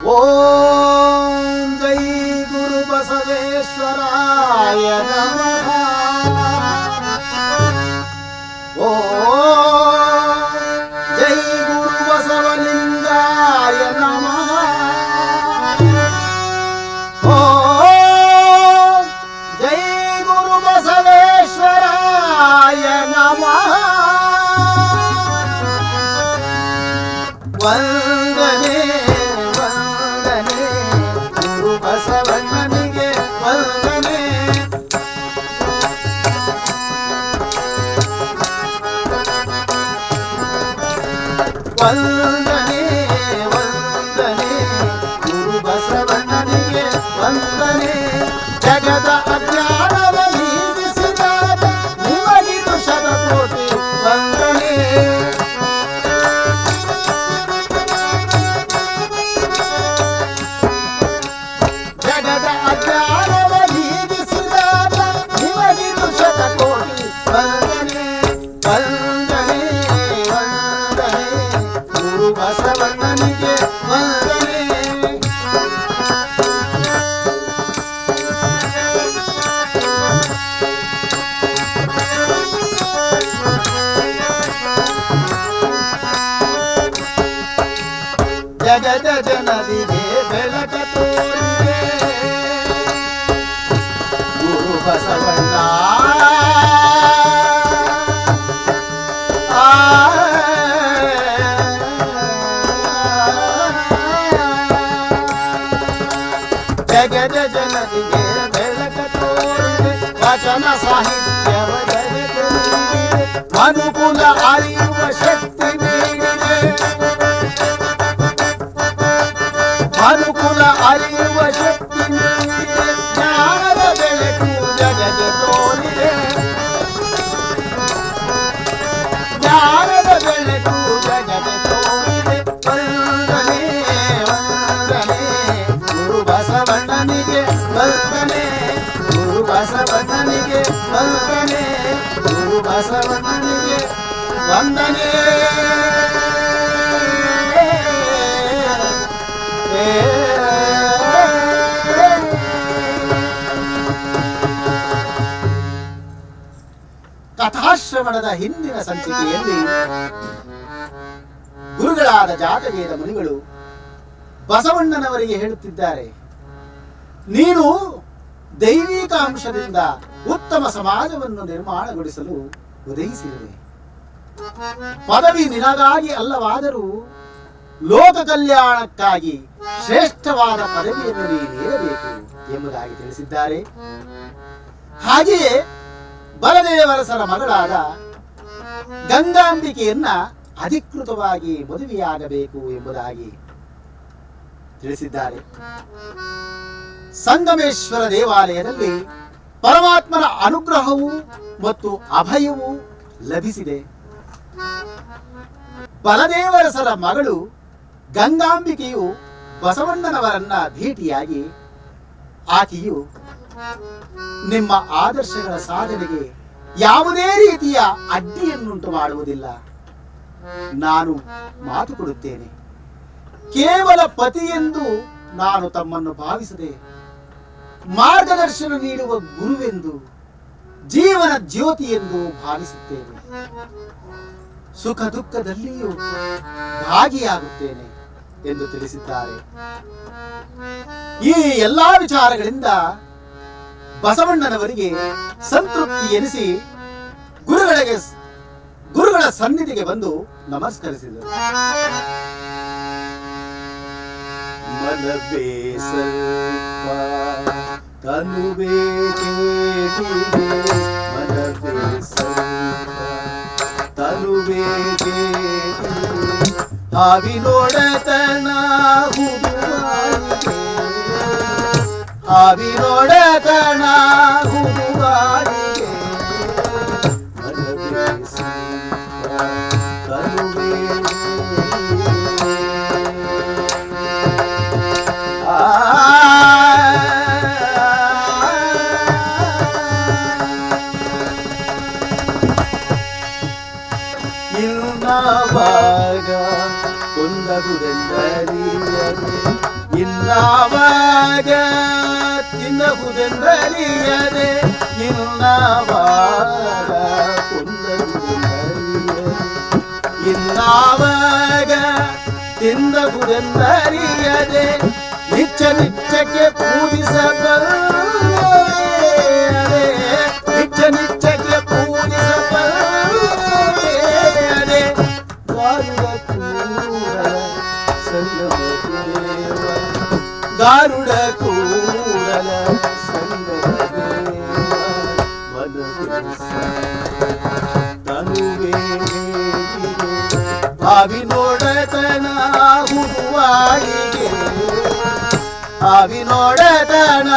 ఓం జై గురు బసవేశ్వరాయ ಜಗದ ಬಸವಣ್ಣ ಆ. ಗುರು ಬಸವಣ್ಣನಿಗೆ ವಂದನೆ ಕಥಾಶ್ರವಣದ ಹಿಂದಿನ ಸಂಚಿಕೆಯಲ್ಲಿ ಗುರುಗಳಾದ ಜಾತವೇದ ಮುನಿಗಳು ಬಸವಣ್ಣನವರಿಗೆ ಹೇಳುತ್ತಿದ್ದಾರೆ, ನೀನು ದೈವಿಕ ಅಂಶದಿಂದ ಉತ್ತಮ ಸಮಾಜವನ್ನು ನಿರ್ಮಾಣಗೊಳಿಸಲು ಉದಯಿಸಿರುವೆ ಪದವಿ ನಿನಗಾಗಿ ಅಲ್ಲವಾದರೂ ಲೋಕ ಕಲ್ಯಾಣಕ್ಕಾಗಿ ಶ್ರೇಷ್ಠವಾದ ಪದವಿಯನ್ನು ನೀಡಬೇಕು ಎಂಬುದಾಗಿ ತಿಳಿಸಿದ್ದಾರೆ. ಹಾಗೆಯೇ ಬಲದೇವರಸರ ಮಗಳಾದ ಗಂಗಾಂಬಿಕೆಯನ್ನ ಅಧಿಕೃತವಾಗಿ ಮದುವೆಯಾಗಬೇಕು ಎಂಬುದಾಗಿ ತಿಳಿಸಿದ್ದಾರೆ. ಸಂಗಮೇಶ್ವರ ದೇವಾಲಯದಲ್ಲಿ ಪರಮಾತ್ಮನ ಅನುಗ್ರಹವು ಮತ್ತು ಅಭಯವು ಲಭಿಸಿದೆ. ಬಲದೇವರಸರ ಮಗಳು ಗಂಗಾಂಬಿಕೆಯು ಬಸವಣ್ಣನವರನ್ನ ಭೇಟಿಯಾಗಿ ಆಕೆಯು ನಿಮ್ಮ ಆದರ್ಶಗಳ ಸಾಧನೆಗೆ ಯಾವುದೇ ರೀತಿಯ ಅಡ್ಡಿಯನ್ನುಂಟು ಮಾಡುವುದಿಲ್ಲ. ನಾನು ಮಾತು ಕೊಡುತ್ತೇನೆ. ಕೇವಲ ಪತಿಯೆಂದು ನಾನು ತಮ್ಮನ್ನು ಭಾವಿಸದೆ ಮಾರ್ಗದರ್ಶನ ನೀಡುವ ಗುರುವೆಂದು, ಜೀವನ ಜ್ಯೋತಿ ಎಂದು ಭಾವಿಸುತ್ತೇನೆ. ಸುಖ ದುಃಖದಲ್ಲಿಯೂ ಭಾಗಿಯಾಗುತ್ತೇನೆ ಎಂದು ತಿಳಿಸಿದ್ದಾರೆ. ಈ ಎಲ್ಲಾ ವಿಚಾರಗಳಿಂದ ಬಸವಣ್ಣನವರಿಗೆ ಸಂತೃಪ್ತಿ ಎನಿಸಿ ಗುರುಗಳಿಗೆ ಗುರುಗಳ ಸನ್ನಿಧಿಗೆ ಬಂದು ನಮಸ್ಕರಿಸಿದರು. ಮನವೇ ತನುವೇ ಕೇಳಿದೆ ಮನವೇ ಸ್ವಲ್ಪ ತನುವೇ ಕೇಳಿದೆ. ಹಾವಿನೊಡತನ Yeah. ಆವಿ ನೋಡತನ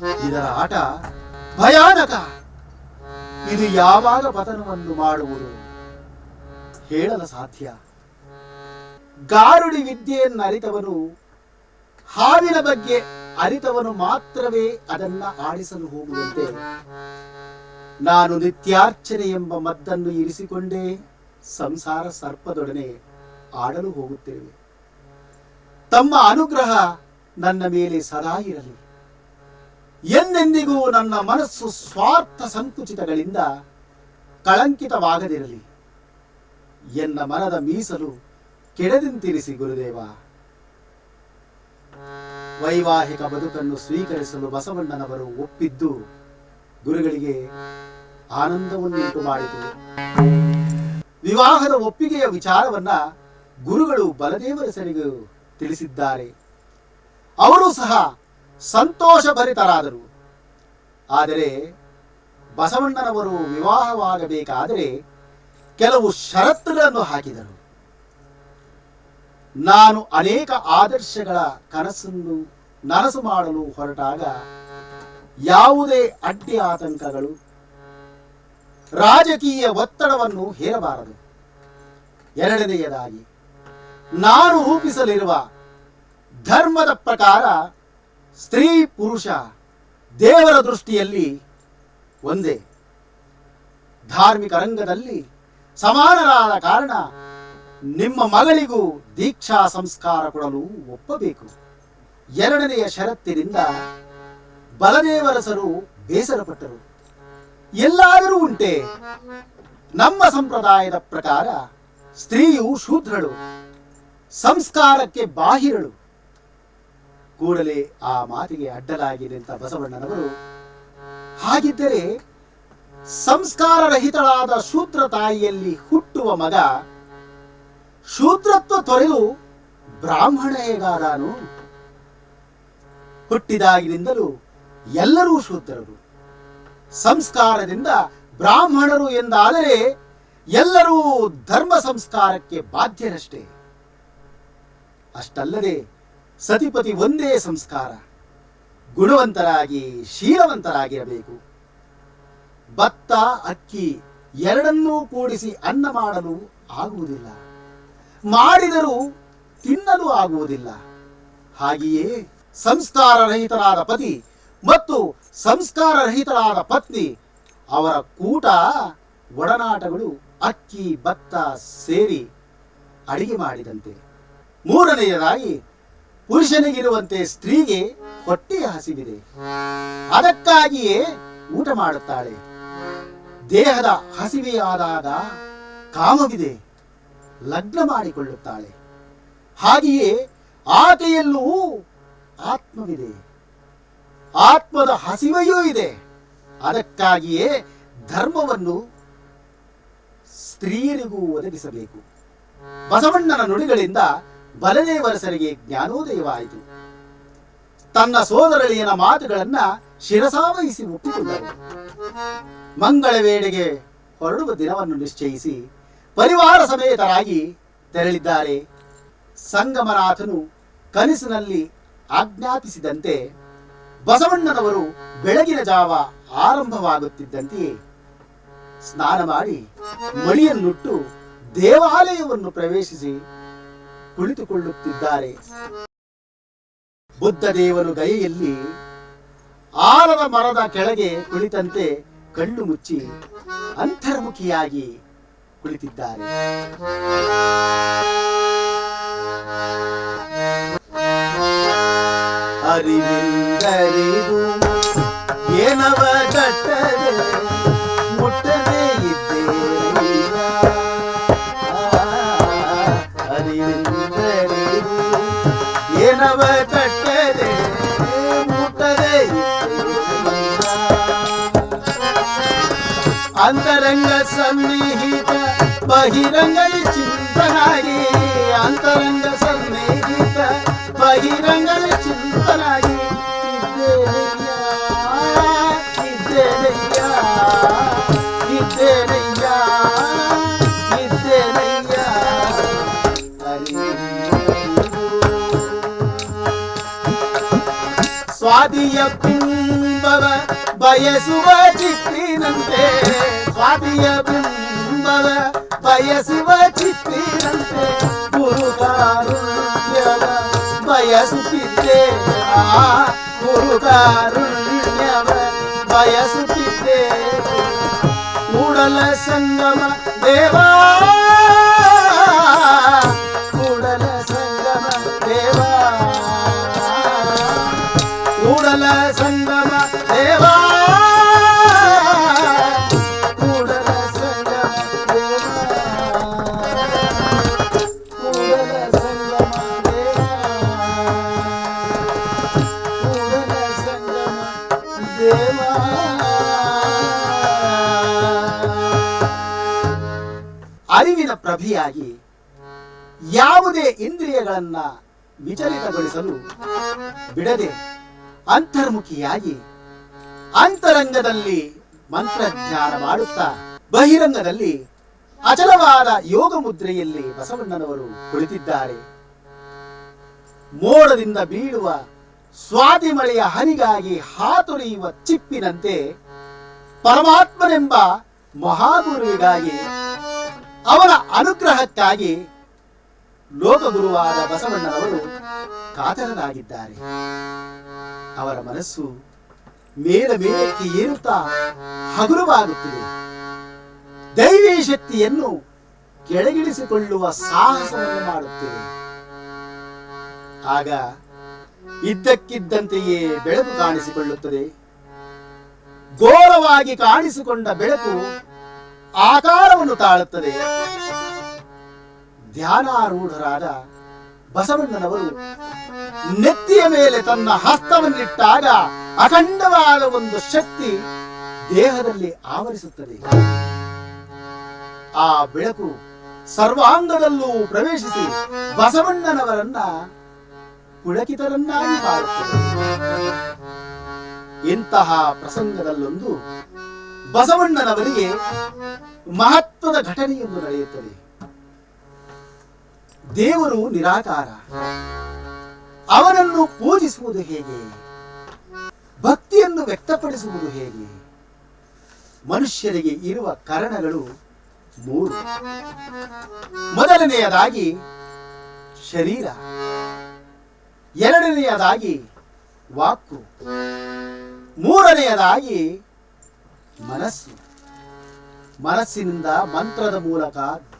ಇದರ ಆಟ ಭಯಾನಕ. ಇದು ಯಾವಾಗ ಪತನವನ್ನು ಮಾಡುವುದು? ಹೇಳಲು ಸಾಧ್ಯ. ಗಾರುಡಿ ವಿದ್ಯೆಯನ್ನು ಅರಿತವನು, ಹಾವಿನ ಬಗ್ಗೆ ಅರಿತವನು ಮಾತ್ರವೇ ಅದನ್ನ ಆಡಿಸಲು ಹೋಗುವಂತೆ. ನಾನು ನಿತ್ಯಾರ್ಚನೆ ಎಂಬ ಮದ್ದನ್ನು ಇರಿಸಿಕೊಂಡೇ ಸಂಸಾರ ಸರ್ಪದೊಡನೆ ಆಡಲು ಹೋಗುತ್ತೇವೆ. ತಮ್ಮ ಅನುಗ್ರಹ ನನ್ನ ಮೇಲೆ ಸದಾ ಇರಲಿ. ಎಂದೆಂದಿಗೂ ನನ್ನ ಮನಸ್ಸು ಸ್ವಾರ್ಥ ಸಂಕುಚಿತಗಳಿಂದ ಕಳಂಕಿತವಾಗದಿರಲಿ. ಎನ್ನ ಮನದ ಮೀಸಲು ಕೆಡದಿಂತಿರಿಸಿ ಗುರುದೇವ. ವೈವಾಹಿಕ ಬದುಕನ್ನು ಸ್ವೀಕರಿಸಲು ಬಸವಣ್ಣನವರು ಒಪ್ಪಿದ್ದು ಗುರುಗಳಿಗೆ ಆನಂದವನ್ನುಂಟು ಮಾಡಿತು. ವಿವಾಹದ ಒಪ್ಪಿಗೆಯ ವಿಚಾರವನ್ನ ಗುರುಗಳು ಬಲದೇವರ ಸರಿಗೂ ತಿಳಿಸಿದ್ದಾರೆ. ಅವರು ಸಹ ಸಂತೋಷ ಭರಿತರಾದರು ಆದರೆ ಬಸವಣ್ಣನವರು ವಿವಾಹವಾಗಬೇಕಾದರೆ ಕೆಲವು ಷರತ್ತುಗಳನ್ನು ಹಾಕಿದರು. ನಾನು ಅನೇಕ ಆದರ್ಶಗಳ ಕನಸನ್ನು ನನಸು ಮಾಡಲು ಹೊರಟಾಗ ಯಾವುದೇ ಅಡ್ಡಿ ಆತಂಕಗಳು, ರಾಜಕೀಯ ಒತ್ತಡವನ್ನು ಹೇರಬಾರದು. ಎರಡನೆಯದಾಗಿ, ನಾನು ರೂಪಿಸಲಿರುವ ಧರ್ಮದ ಪ್ರಕಾರ ಸ್ತ್ರೀ ಪುರುಷ ದೇವರ ದೃಷ್ಟಿಯಲ್ಲಿ ಒಂದೇ. ಧಾರ್ಮಿಕ ರಂಗದಲ್ಲಿ ಸಮಾನರಾದ ಕಾರಣ ನಿಮ್ಮ ಮಗಳಿಗೂ ದೀಕ್ಷಾ ಸಂಸ್ಕಾರ ಕೊಡಲು ಒಪ್ಪಬೇಕು. ಎರಡನೆಯ ಷರತ್ತಿನಿಂದ ಬಲದೇವರಸರು ಬೇಸರಪಟ್ಟರು. ಎಲ್ಲಾದರೂ ಉಂಟೆ. ನಮ್ಮ ಸಂಪ್ರದಾಯದ ಪ್ರಕಾರ ಸ್ತ್ರೀಯು ಶೂದ್ರಳು. ಸಂಸ್ಕಾರಕ್ಕೆ ಬಾಹಿರಳು. ಕೂಡಲೇ ಆ ಮಾತಿಗೆ ಅಡ್ಡಲಾಗಿ ನಿಂತ ಬಸವಣ್ಣನವರು. ಹಾಗಿದ್ದರೆ ಸಂಸ್ಕಾರ ರಹಿತಳಾದ ಶೂದ್ರ ತಾಯಿಯಲ್ಲಿ ಹುಟ್ಟುವ ಮಗ ಶೂದ್ರತ್ವ ತೊರೆದು ಬ್ರಾಹ್ಮಣ ಹೇಗಾದಾನು? ಹುಟ್ಟಿದಾಗಿನಿಂದಲೂ ಎಲ್ಲರೂ ಶೂದ್ರರು. ಸಂಸ್ಕಾರದಿಂದ ಬ್ರಾಹ್ಮಣರು ಎಂದಾದರೆ ಎಲ್ಲರೂ ಧರ್ಮ ಸಂಸ್ಕಾರಕ್ಕೆ ಬಾಧ್ಯರಷ್ಟೇ. ಅಷ್ಟಲ್ಲದೆ ಸತಿಪತಿ ಒಂದೇ ಸಂಸ್ಕಾರ. ಗುಣವಂತರಾಗಿ, ಶೀಲವಂತರಾಗಿರಬೇಕು. ಭತ್ತ, ಅಕ್ಕಿ ಎರಡನ್ನೂ ಕೂಡಿಸಿ ಅನ್ನ ಮಾಡಲು ಆಗುವುದಿಲ್ಲ. ಮಾಡಿದರೂ ತಿನ್ನಲು ಆಗುವುದಿಲ್ಲ. ಹಾಗೆಯೇ ಸಂಸ್ಕಾರ ಸಂಸ್ಕಾರರಹಿತರಾದ ಪತಿ ಮತ್ತು ಸಂಸ್ಕಾರ ರಹಿತರಾದ ಪತ್ನಿ, ಅವರ ಕೂಟ, ಒಡನಾಟಗಳು, ಅಕ್ಕಿ, ಭತ್ತ ಸೇರಿ ಅಡಿಗೆ ಮಾಡಿದಂತೆ. ಮೂರನೆಯದಾಗಿ ಪುರುಷನಿಗಿರುವಂತೆ ಸ್ತ್ರೀಗೆ ಹೊಟ್ಟೆಯ ಹಸಿವಿದೆ. ಅದಕ್ಕಾಗಿಯೇ ಊಟ ಮಾಡುತ್ತಾಳೆ. ದೇಹದ ಹಸಿವೆಯಾದಾಗ ಕಾಮವಿದೆ. ಲಗ್ನ ಮಾಡಿಕೊಳ್ಳುತ್ತಾಳೆ. ಹಾಗೆಯೇ ಆಕೆಯಲ್ಲೂ ಆತ್ಮವಿದೆ. ಆತ್ಮದ ಹಸಿವೆಯೂ ಇದೆ. ಅದಕ್ಕಾಗಿಯೇ ಧರ್ಮವನ್ನು ಸ್ತ್ರೀಯರಿಗೂ ಒದಗಿಸಬೇಕು. ಬಸವಣ್ಣನ ನುಡಿಗಳಿಂದ ಬಲದೇವರಸರಿಗೆ ಜ್ಞಾನೋದಯವಾಯಿತು. ತನ್ನ ಸೋದರಳಿಯನ ಮಾತುಗಳನ್ನ ಶಿರಸಾವಹಿಸಿ ಒಪ್ಪಿಕೊಂಡರು. ಮಂಗಳ ವೇಳೆಗೆ ಹೊರಡುವ ದಿನವನ್ನು ನಿಶ್ಚಯಿಸಿ ಪರಿವಾರ ಸಮೇತರಾಗಿ ತೆರಳಿದ್ದಾರೆ. ಸಂಗಮನಾಥನು ಕನಸಿನಲ್ಲಿ ಆಜ್ಞಾಪಿಸಿದಂತೆ ಬಸವಣ್ಣನವರು ಬೆಳಗಿನ ಜಾವ ಆರಂಭವಾಗುತ್ತಿದ್ದಂತೆಯೇ ಸ್ನಾನ ಮಾಡಿ ಮಳಿಯನ್ನುಟ್ಟು ದೇವಾಲಯವನ್ನು ಪ್ರವೇಶಿಸಿ ಕುಳಿತುಕೊಳ್ಳುತ್ತಿದ್ದಾರೆ. ಬುದ್ಧ ದೇವರು ಗೈಯಲ್ಲಿ ಆಲದ ಮರದ ಕೆಳಗೆ ಕುಳಿತಂತೆ ಕಣ್ಣು ಮುಚ್ಚಿ ಅಂತರ್ಮುಖಿಯಾಗಿ ಕುಳಿತಿದ್ದಾರೆ. ಅರಿವಿಂದರಿವು ಏನವ ಕಟ್ಟದೆ ಅಂತರಂಗ ಸನ್ನಿಹಿತ ಬಹಿರಂಗ ಚಿಂತನಾಗಿ ಅಂತರಂಗ ಸನ್ನಿಹಿತ ಬಹಿರಂಗ ಚಿಂತನಾಗಿ ಇದ್ದೇನಯ್ಯ ಇದ್ದೇನಯ್ಯ ಇದ್ದೇನಯ್ಯ ಇದ್ದೇನಯ್ಯ ಸ್ವಾದಿಯ ಬಿಂಬವ ಬಯಸುವ ಚಿತ್ತಿನಂತೆ ಸ್ವಾದಿಯ ಬಿಂಬವ ಬಯಸುವ ಚಿತ್ತಿನಂತೆ ಗುರುಗಾರುಣ್ಯವ ಬಯಸುತ್ತಿದ್ದೆ ಆ ಗುರುಗಾರುಣ್ಯವ ಬಯಸುತ್ತಿದ್ದೆ ಕೂಡಲ ಸಂಗಮ ದೇವಾ ಪ್ರಭೆಯಾಗಿ ಯಾವುದೇ ಇಂದ್ರಿಯಗಳನ್ನ ವಿಚಲಿತಗೊಳಿಸಲು ಬಿಡದೆ ಅಂತರ್ಮುಖಿಯಾಗಿ ಅಂತರಂಗದಲ್ಲಿ ಮಂತ್ರಜ್ಞಾನ ಮಾಡುತ್ತಾ ಬಹಿರಂಗದಲ್ಲಿ ಅಚಲವಾದ ಯೋಗ ಮುದ್ರೆಯಲ್ಲಿ ಬಸವಣ್ಣನವರು ಕುಳಿತಿದ್ದಾರೆ. ಮೋಡದಿಂದ ಬೀಳುವ ಸ್ವಾತಿ ಮಳೆಯ ಹನಿಗಾಗಿ ಹಾತೊರೆಯುವ ಚಿಪ್ಪಿನಂತೆ ಪರಮಾತ್ಮನೆಂಬ ಮಹಾಗುರುವಿಗಾಗಿ ಅವನ ಅನುಗ್ರಹಕ್ಕಾಗಿ ಲೋಕಗುರುವಾದ ಬಸವಣ್ಣನವರು ಕಾತರರಾಗಿದ್ದಾರೆ. ಅವರ ಮನಸ್ಸು ಮೇಲ ಮೇಲಕ್ಕೆ ಏರುತ್ತಾ ಹಗುರವಾಗುತ್ತಿದೆ. ದೈವಿ ಶಕ್ತಿಯನ್ನು ಕೆಳಗಿಳಿಸಿಕೊಳ್ಳುವ ಸಾಹಸವನ್ನು ಮಾಡುತ್ತಿದೆ. ಆಗ ಇದ್ದಕ್ಕಿದ್ದಂತೆಯೇ ಬೆಳಕು ಕಾಣಿಸಿಕೊಳ್ಳುತ್ತದೆ. ಘೋರವಾಗಿ ಕಾಣಿಸಿಕೊಂಡ ಬೆಳಕು ಆಕಾರವನ್ನು ತಾಳುತ್ತದೆ. ಧ್ಯಾನಾರೂಢರಾದ ಬಸವಣ್ಣನವರು ನೆತ್ತಿಯ ಮೇಲೆ ತನ್ನ ಹಸ್ತವನ್ನಿಟ್ಟಾಗ ಅಖಂಡವಾದ ಒಂದು ಶಕ್ತಿ ದೇಹದಲ್ಲಿ ಆವರಿಸುತ್ತದೆ. ಆ ಬೆಳಕು ಸರ್ವಾಂಗದಲ್ಲೂ ಪ್ರವೇಶಿಸಿ ಬಸವಣ್ಣನವರನ್ನ ಪುಳಕಿತರನ್ನಾಗಿ ಮಾಡುತ್ತದೆ. ಇಂತಹ ಪ್ರಸಂಗದಲ್ಲೊಂದು ಬಸವಣ್ಣನವರಿಗೆ ಮಹತ್ವದ ಘಟನೆಯನ್ನು ನಡೆಯುತ್ತದೆ. ದೇವರು ನಿರಾಕಾರ. ಅವನನ್ನು ಪೂಜಿಸುವುದು ಹೇಗೆ? ಭಕ್ತಿಯನ್ನು ವ್ಯಕ್ತಪಡಿಸುವುದು ಹೇಗೆ? ಮನುಷ್ಯರಿಗೆ ಇರುವ ಕಾರಣಗಳು ಮೂರು. ಮೊದಲನೆಯದಾಗಿ ಶರೀರ. ಎರಡನೆಯದಾಗಿ ವಾಕು ಮೂರನೆಯದಾಗಿ ಮನಸ್ಸು. ಮನಸ್ಸಿನಿಂದ ಮಂತ್ರದ ಮೂಲಕ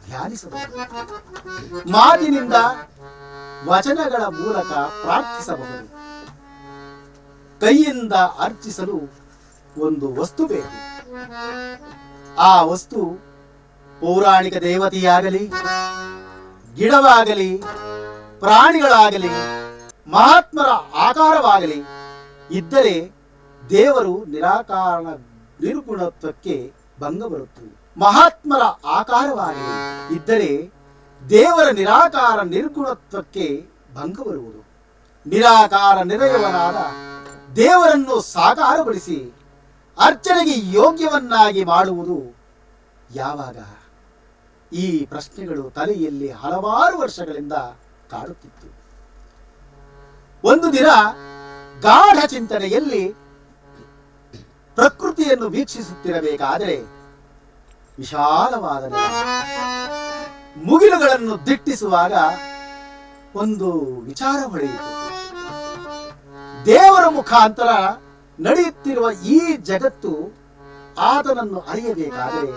ಧ್ಯಾನಿಸಬಹುದು. ಮಾತಿನಿಂದ ವಚನಗಳ ಮೂಲಕ ಪ್ರಾರ್ಥಿಸಬಹುದು. ಕೈಯಿಂದ ಅರ್ಚಿಸಲು ಒಂದು ವಸ್ತು ಬೇಕು. ಆ ವಸ್ತು ಪೌರಾಣಿಕ ದೇವತೆಯಾಗಲಿ, ಗಿಡವಾಗಲಿ, ಪ್ರಾಣಿಗಳಾಗಲಿ, ಮಹಾತ್ಮರ ಆಕಾರವಾಗಲಿ ಇದ್ದರೆ ದೇವರು ನಿರಾಕಾರಣ ನಿರ್ಗುಣತ್ವಕ್ಕೆ ಭಂಗ ಬರುತ್ತದೆ. ಮಹಾತ್ಮರ ಆಕಾರವಾಗಿ ಇದ್ದರೆ ದೇವರ ನಿರಾಕಾರ ನಿರ್ಗುಣತ್ವಕ್ಕೆ ಭಂಗ ಬರುವುದು. ನಿರಾಕಾರ ನಿರಯವನಾದ ದೇವರನ್ನು ಸಾಕಾರಗೊಳಿಸಿ ಅರ್ಚನೆಗೆ ಯೋಗ್ಯವನ್ನಾಗಿ ಮಾಡುವುದು ಯಾವಾಗ? ಈ ಪ್ರಶ್ನೆಗಳು ತಲೆಯಲ್ಲಿ ಹಲವಾರು ವರ್ಷಗಳಿಂದ ಕಾಡುತ್ತಿತ್ತು. ಒಂದು ದಿನ ಗಾಢ ಚಿಂತನೆಯಲ್ಲಿ ಪ್ರಕೃತಿಯನ್ನು ವೀಕ್ಷಿಸುತ್ತಿರಬೇಕಾದರೆ ವಿಶಾಲವಾದ ಮುಗಿಲುಗಳನ್ನು ದಿಟ್ಟಿಸುವಾಗ ಒಂದು ವಿಚಾರ ಹೊಳೆಯಿತು. ದೇವರ ಮುಖಾಂತರ ನಡೆಯುತ್ತಿರುವ ಈ ಜಗತ್ತು ಆತನನ್ನು ಅರಿಯಬೇಕಾದರೆ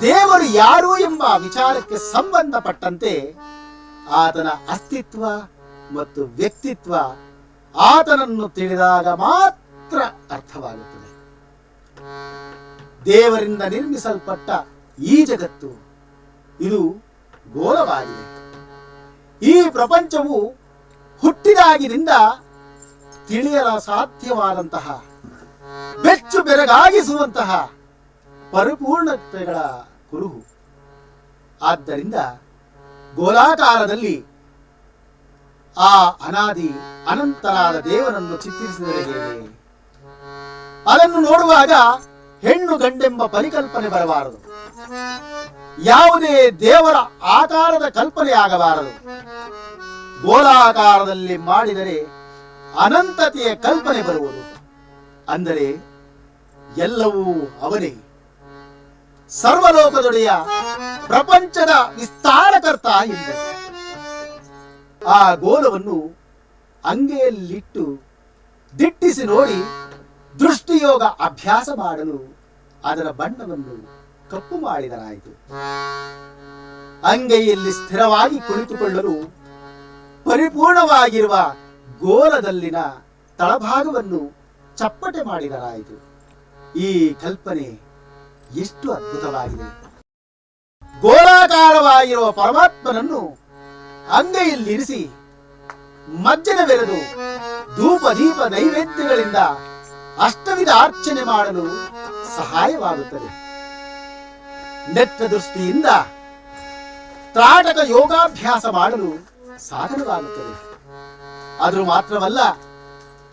ದೇವರು ಯಾರು ಎಂಬ ವಿಚಾರಕ್ಕೆ ಸಂಬಂಧಪಟ್ಟಂತೆ ಆತನ ಅಸ್ತಿತ್ವ ಮತ್ತು ವ್ಯಕ್ತಿತ್ವ ಆತನನ್ನು ತಿಳಿದಾಗ ಮಾತ್ರ ಅರ್ಥವಾಗುತ್ತದೆ. ದೇವರಿಂದ ನಿರ್ಮಿಸಲ್ಪಟ್ಟ ಈ ಜಗತ್ತು ಇದು ಗೋಲವಾಗಿದೆ ಈ ಪ್ರಪಂಚವು ಹುಟ್ಟಿದಾಗಿನಿಂದ ತಿಳಿಯಲ ಸಾಧ್ಯವಾದಂತಹ, ಬೆಚ್ಚು ಬೆರಗಾಗಿಸುವಂತಹ ಪರಿಪೂರ್ಣತೆಗಳ ಕುರುಹು. ಆದ್ದರಿಂದ ಗೋಲಾಕಾರದಲ್ಲಿ ಆ ಅನಾದಿ ಅನಂತರಾದ ದೇವರನ್ನು ಚಿತ್ರಿಸಿದರೆ ಹೇಗೆ? ಅದನ್ನು ನೋಡುವಾಗ ಹೆಣ್ಣು ಗಂಡೆಂಬ ಪರಿಕಲ್ಪನೆ ಬರಬಾರದು. ಯಾವುದೇ ದೇವರ ಆಕಾರದ ಕಲ್ಪನೆ ಆಗಬಾರದು. ಗೋಲಾಕಾರದಲ್ಲಿ ಮಾಡಿದರೆ ಅನಂತತೆಯ ಕಲ್ಪನೆ ಬರುವುದು. ಅಂದರೆ ಎಲ್ಲವೂ ಅವನೇ. ಸರ್ವಲೋಕದೊಡೆಯ ಪ್ರಪಂಚದ ವಿಸ್ತಾರಕರ್ತ ಎಂದ ಆ ಗೋಲವನ್ನು ಅಂಗೆಯಲ್ಲಿಟ್ಟು ದಿಟ್ಟಿಸಿ ನೋಡಿ ದೃಷ್ಟಿಯೋಗ ಅಭ್ಯಾಸ ಮಾಡಲು ಅದರ ಬಣ್ಣವನ್ನು ಕಪ್ಪು ಮಾಡಿದರಾಯಿತು. ಅಂಗೈಯಲ್ಲಿ ಸ್ಥಿರವಾಗಿ ಕುಳಿತುಕೊಳ್ಳಲು ಪರಿಪೂರ್ಣವಾಗಿರುವ ಗೋಲದಲ್ಲಿನ ತಳಭಾಗವನ್ನು ಚಪ್ಪಟೆ ಮಾಡಿದರಾಯಿತು. ಈ ಕಲ್ಪನೆ ಎಷ್ಟು ಅದ್ಭುತವಾಗಿದೆ. ಗೋಲಾಕಾರವಾಗಿರುವ ಪರಮಾತ್ಮನನ್ನು ಅಂಗೈಯಲ್ಲಿರಿಸಿ ಮಜ್ಜನ ಬೆರೆದು ಧೂಪ ದೀಪ ನೈವೇದ್ಯಗಳಿಂದ ಅಷ್ಟವಿಧ ಅರ್ಚನೆ ಮಾಡಲು ಸಹಾಯವಾಗುತ್ತದೆ. ನೆತ್ತ ದೃಷ್ಟಿಯಿಂದ ತ್ರಾಟಕ ಯೋಗಾಭ್ಯಾಸ ಮಾಡಲು ಸಾಧನವಾಗುತ್ತದೆ. ಅದು ಮಾತ್ರವಲ್ಲ,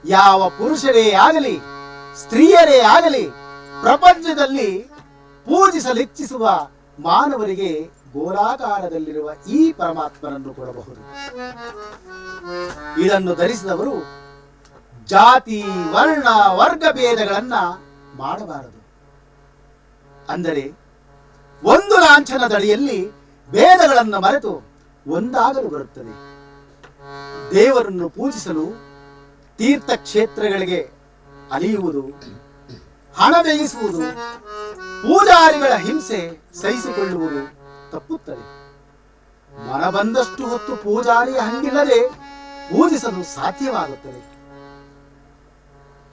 ಯಾವ ಪುರುಷರೇ ಆಗಲಿ, ಸ್ತ್ರೀಯರೇ ಆಗಲಿ, ಪ್ರಪಂಚದಲ್ಲಿ ಪೂಜಿಸಲಿಚ್ಛಿಸುವ ಮಾನವರಿಗೆ ಗೋಲಾಕಾರದಲ್ಲಿರುವ ಈ ಪರಮಾತ್ಮನನ್ನು ಕೊಡಬಹುದು. ಇದನ್ನು ಧರಿಸಿದವರು ಜಾತಿ, ವರ್ಣ, ವರ್ಗ ಭೇದಗಳನ್ನ ಮಾಡಬಾರದು. ಅಂದರೆ ಒಂದು ಲಾಂಛನದಡಿಯಲ್ಲಿ ಭೇದಗಳನ್ನು ಮರೆತು ಒಂದಾಗಲು ಬರುತ್ತದೆ. ದೇವರನ್ನು ಪೂಜಿಸಲು ತೀರ್ಥಕ್ಷೇತ್ರಗಳಿಗೆ ಅಲಿಯುವುದು, ಹಣ ಬೇಯಿಸುವುದು, ಪೂಜಾರಿಗಳ ಹಿಂಸೆ ಸಹಿಸಿಕೊಳ್ಳುವುದು ತಪ್ಪುತ್ತದೆ. ಮನ ಬಂದಷ್ಟು ಹೊತ್ತು ಪೂಜಾರಿಯ ಹಂಗಿಲ್ಲದೆ ಪೂಜಿಸಲು ಸಾಧ್ಯವಾಗುತ್ತದೆ.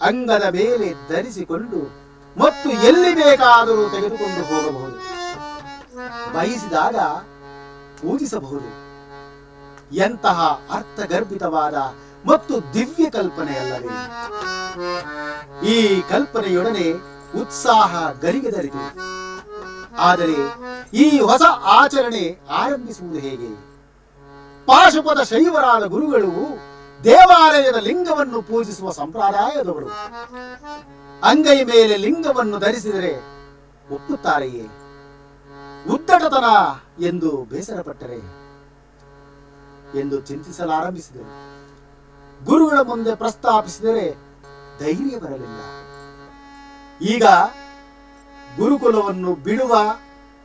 ಅಂಗದ ಮೇಲೆ ಧರಿಸಿಕೊಂಡು ಮತ್ತು ಎಲ್ಲಿ ಬೇಕಾದರೂ ತೆಗೆದುಕೊಂಡು ಹೋಗಬಹುದು. ಬಯಸಿದಾಗ ಪೂಜಿಸಬಹುದು. ಎಂತಹ ಅರ್ಥಗರ್ಭಿತವಾದ ಮತ್ತು ದಿವ್ಯ ಕಲ್ಪನೆಯಲ್ಲವೇ. ಈ ಕಲ್ಪನೆಯೊಡನೆ ಉತ್ಸಾಹ ಗರಿಗೆದರಿತು. ಆದರೆ ಈ ಹೊಸ ಆಚರಣೆ ಆರಂಭಿಸುವುದು ಹೇಗೆ? ಪಾಶುಪದ ಶೈವರಾದ ಗುರುಗಳು ದೇವಾಲಯದ ಲಿಂಗವನ್ನು ಪೂಜಿಸುವ ಸಂಪ್ರದಾಯದವರು. ಅಂಗೈ ಮೇಲೆ ಲಿಂಗವನ್ನು ಧರಿಸಿದರೆ ಒಪ್ಪುತ್ತಾರೆಯೇ? ಉದ್ದಟತನ ಎಂದು ಬೇಸರಪಟ್ಟರೆ ಎಂದು ಚಿಂತಿಸಲಾರಂಭಿಸಿದರು. ಗುರುಗಳ ಮುಂದೆ ಪ್ರಸ್ತಾಪಿಸಿದರೆ ಧೈರ್ಯ ಬರಲಿಲ್ಲ. ಈಗ ಗುರುಕುಲವನ್ನು ಬಿಡುವ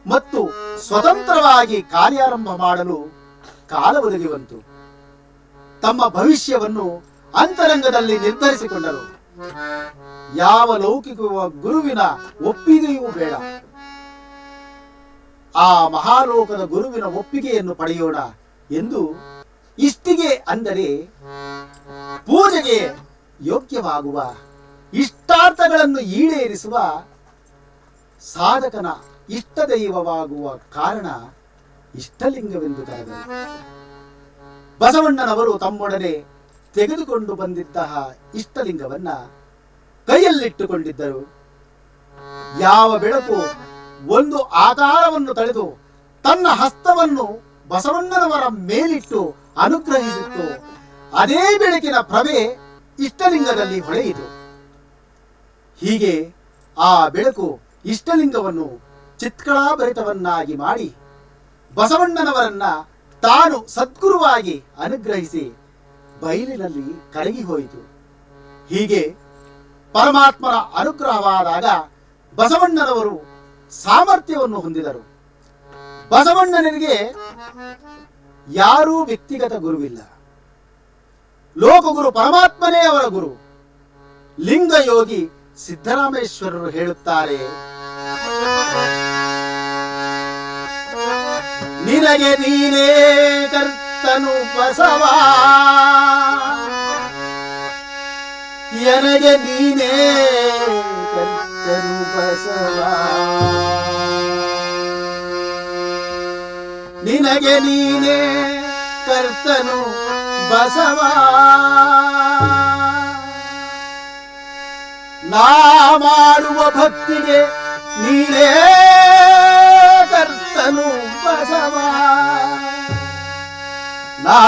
ಮತ್ತು ಸ್ವತಂತ್ರವಾಗಿ ಕಾರ್ಯಾರಂಭ ಮಾಡಲು ಕಾಲ ಒದಗಿ ಬಂತು. ತಮ್ಮ ಭವಿಷ್ಯವನ್ನು ಅಂತರಂಗದಲ್ಲಿ ನಿರ್ಧರಿಸಿಕೊಂಡರು. ಯಾವ ಲೌಕಿಕ ಗುರುವಿನ ಒಪ್ಪಿಗೆಯೂ ಬೇಡ. ಆ ಮಹಾಲೋಕದ ಗುರುವಿನ ಒಪ್ಪಿಗೆಯನ್ನು ಪಡೆಯೋಣ ಎಂದು ಇಷ್ಟಿಗೆ ಅಂದರೆ ಪೂಜೆಗೆ ಯೋಗ್ಯವಾಗುವ ಇಷ್ಟಾರ್ಥಗಳನ್ನು ಈಡೇರಿಸುವ ಸಾಧಕನ ಇಷ್ಟ ದೈವವಾಗುವ ಕಾರಣ ಇಷ್ಟಲಿಂಗವೆಂದು ಕರೆದರು. ಬಸವಣ್ಣನವರು ತಮ್ಮೊಡನೆ ತೆಗೆದುಕೊಂಡು ಬಂದಿದ್ದಹ ಇಷ್ಟಲಿಂಗವನ್ನ ಕೈಯಲ್ಲಿಟ್ಟುಕೊಂಡಿದ್ದರು. ಯಾವ ಬೆಳಕು ಒಂದು ಆಕಾರವನ್ನು ತಳೆದು ತನ್ನ ಹಸ್ತವನ್ನು ಬಸವಣ್ಣನವರ ಮೇಲಿಟ್ಟು ಅನುಗ್ರಹಿಸಿತ್ತು. ಅದೇ ಬೆಳಕಿನ ಪ್ರಭೆ ಇಷ್ಟಲಿಂಗದಲ್ಲಿ ಹೊಳೆಯಿತು. ಹೀಗೆ ಆ ಬೆಳಕು ಇಷ್ಟಲಿಂಗವನ್ನು ಚಿತ್ಕಳಾಭರಿತವನ್ನಾಗಿ ಮಾಡಿ ಬಸವಣ್ಣನವರನ್ನ ತಾನು ಸದ್ಗುರುವಾಗಿ ಅನುಗ್ರಹಿಸಿ ಬಯಲಿನಲ್ಲಿ ಕರಗಿ ಹೋಯಿತು ಹೀಗೆ ಪರಮಾತ್ಮನ ಅನುಗ್ರಹವಾದಾಗ ಬಸವಣ್ಣನವರು ಸಾಮರ್ಥ್ಯವನ್ನು ಹೊಂದಿದರು. ಬಸವಣ್ಣನಿಗೆ ಯಾರೂ ವ್ಯಕ್ತಿಗತ ಗುರುವಿಲ್ಲ. ಲೋಕಗುರು ಪರಮಾತ್ಮನೇ ಅವರ ಗುರು. ಲಿಂಗಯೋಗಿ ಸಿದ್ದರಾಮೇಶ್ವರರು ಹೇಳುತ್ತಾರೆ ನಿನಗೆ ನೀನೇ ಕರ್ತನು ಬಸವ. ಎನಗೆ ನೀನೇ ಕರ್ತನು ಬಸವಾ. ನಿನಗೆ ನೀನೇ ಕರ್ತನು ಬಸವ. ನಾ ಮಾಡುವ ಭಕ್ತಿಗೆ ನೀನೇ ನಾ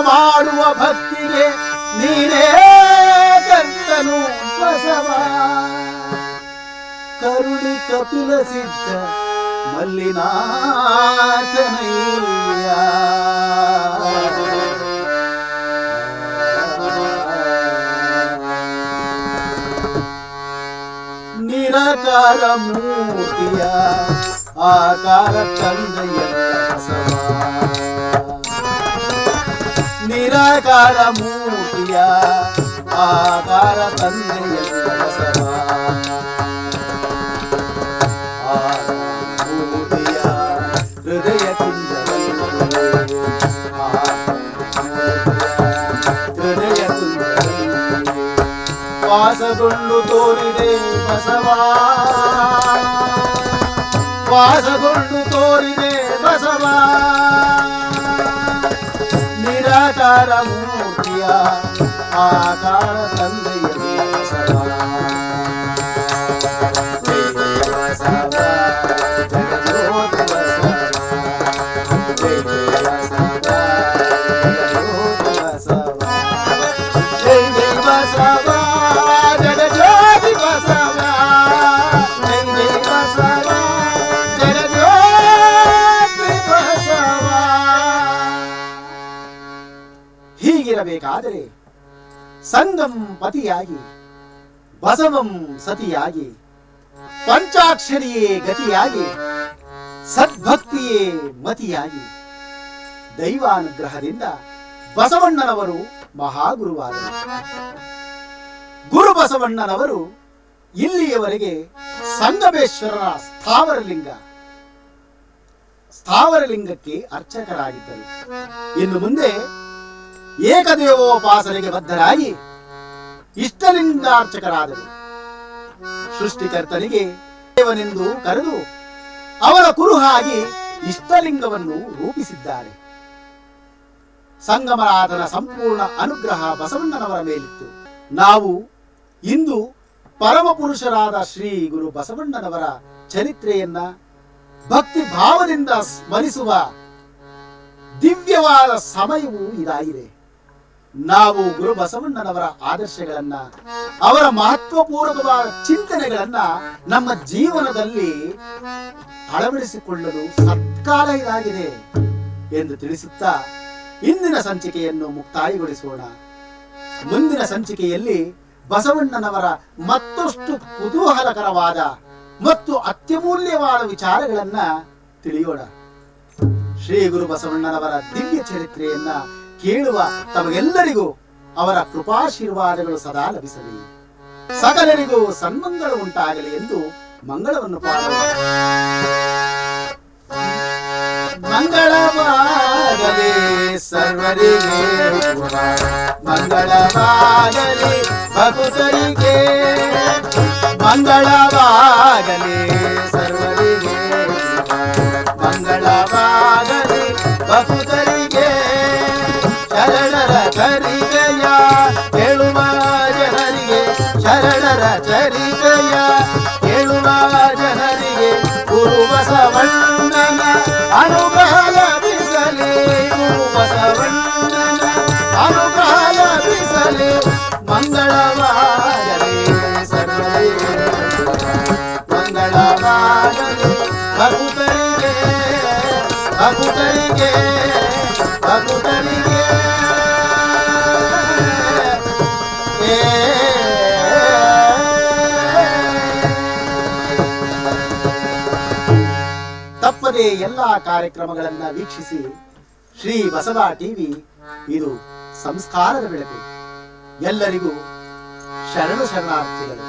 ಮಾಡುವ ಭಕ್ತಿಗೆ ನೀನೇ ಕರ್ತನು ಬಸವ. ಕರುಣಿ ಕಪಿಲ ಸಿದ್ಧ ಮಲ್ಲಿನಾಥನಯ್ಯ. ನಿರಾಕಾರ ಮೂರ್ತಿಯ ಆಕಾರ ತಂದೆಯ ಬಸವ ನಿರಾಕಾರ ಮೂರ್ತಿಯ ಆಕಾರ ತಂದೆಯ ಬಸವ ಆ ಮೂರ್ತಿಯ ಹೃದಯ ಕುಂಜರಲ್ಲಿ ಆ ಮೂರ್ತಿಯ ಹೃದಯ ಕುಂಜರಲ್ಲಿ ವಾಸಗೊಂಡು ತೋರಿದೆ ಬಸವ ವಾಸಗೊಂಡು ತೋರಿದೆ ಬಸವ. ನಿರಾಕಾರ ಮೂರ್ತಿಯ ಆಕಾರ ತಂದೆಯ ಪತಿಯಾಗಿ ಬಸವಂ ಸತಿಯಾಗಿ, ಪಂಚಾಕ್ಷರಿಯೇ ಗತಿಯಾಗಿ, ಸದ್ಭಕ್ತಿಯೇ ಮತಿಯಾಗಿ. ದೈವಾನುಗ್ರಹದಿಂದ ಬಸವಣ್ಣನವರು ಮಹಾಗುರುವಾದರು. ಗುರು ಬಸವಣ್ಣನವರು ಇಲ್ಲಿಯವರೆಗೆ ಸಂಗಮೇಶ್ವರರ ಸ್ಥಾವರಲಿಂಗ, ಸ್ಥಾವರಲಿಂಗಕ್ಕೆ ಅರ್ಚಕರಾಗಿದ್ದರು. ಇನ್ನು ಮುಂದೆ ಏಕದೇವೋಪಾಸನೆಗೆ ಬದ್ಧರಾಗಿ ಇಷ್ಟಲಿಂಗಾರ್ಚಕರಾದರು. ಸೃಷ್ಟಿಕರ್ತನಿಗೆ ದೇವನೆಂದು ಕರೆದು ಅವರ ಕುರುಹಾಗಿ ಇಷ್ಟಲಿಂಗವನ್ನು ರೂಪಿಸಿದ್ದಾರೆ. ಸಂಗಮನಾಥನ ಸಂಪೂರ್ಣ ಅನುಗ್ರಹ ಬಸವಣ್ಣನವರ ಮೇಲಿತ್ತು. ನಾವು ಇಂದು ಪರಮ ಪುರುಷರಾದ ಶ್ರೀ ಗುರು ಬಸವಣ್ಣನವರ ಚರಿತ್ರೆಯನ್ನ ಭಕ್ತಿ ಭಾವದಿಂದ ಸ್ಮರಿಸುವ ದಿವ್ಯವಾದ ಸಮಯವು ಇದಾಗಿದೆ. ನಾವು ಗುರು ಬಸವಣ್ಣನವರ ಆದರ್ಶಗಳನ್ನ, ಅವರ ಮಹತ್ವಪೂರ್ವಕವಾದ ಚಿಂತನೆಗಳನ್ನ ನಮ್ಮ ಜೀವನದಲ್ಲಿ ಅಳವಡಿಸಿಕೊಳ್ಳಲು ಸತ್ಕಾಲ ಇದಾಗಿದೆ ಎಂದು ತಿಳಿಸುತ್ತಾ ಇಂದಿನ ಸಂಚಿಕೆಯನ್ನು ಮುಕ್ತಾಯಗೊಳಿಸೋಣ. ಮುಂದಿನ ಸಂಚಿಕೆಯಲ್ಲಿ ಬಸವಣ್ಣನವರ ಮತ್ತಷ್ಟು ಕುತೂಹಲಕರವಾದ ಮತ್ತು ಅತ್ಯಮೂಲ್ಯವಾದ ವಿಚಾರಗಳನ್ನ ತಿಳಿಯೋಣ. ಶ್ರೀ ಗುರು ಬಸವಣ್ಣನವರ ದಿವ್ಯ ಚರಿತ್ರೆಯನ್ನ ಕೇಳುವ ತಮಗೆಲ್ಲರಿಗೂ ಅವರ ಕೃಪಾಶೀರ್ವಾದಗಳು ಸದಾ ಲಭಿಸಲಿ. ಸಕಲರಿಗೂ ಸನ್ಮಂಗಳು ಉಂಟಾಗಲಿ ಎಂದು ಮಂಗಳವನ್ನು ಪಾಡೋಣ ಮಂಗಳವಾಗಲಿ ಸರ್ವರಿಗೆ ಮಂಗಳವಾಗಲಿ ಭಕ್ತರಿಗೆ. ಮಂಗಳವಾಗಲಿ ಸರ್ವರಿಗೆ ಮಂಗಳವಾಗಲಿ ಭಕ್ತರಿಗೆ. ಶರಣರ ಚರಿತೆಯ ಕೇಳುವ ಜನರಿಗೆ ಶರಣರ ಚರಿತೆಯ ಕೇಳುವ ಜನರಿಗೆ ಗುರು ಬಸವಣ್ಣನ ಅನುಗ್ರಹ ಎಲ್ಲ ಕಾರ್ಯಕ್ರಮಗಳನ್ನ ವೀಕ್ಷಿಸಿ ಶ್ರೀ ಬಸವ ಟಿವಿ ಇದು ಸಂಸ್ಕಾರದ ಬೆಳಕು. ಎಲ್ಲರಿಗೂ ಶರಣು ಶರಣಾರ್ಥಿಗಳು.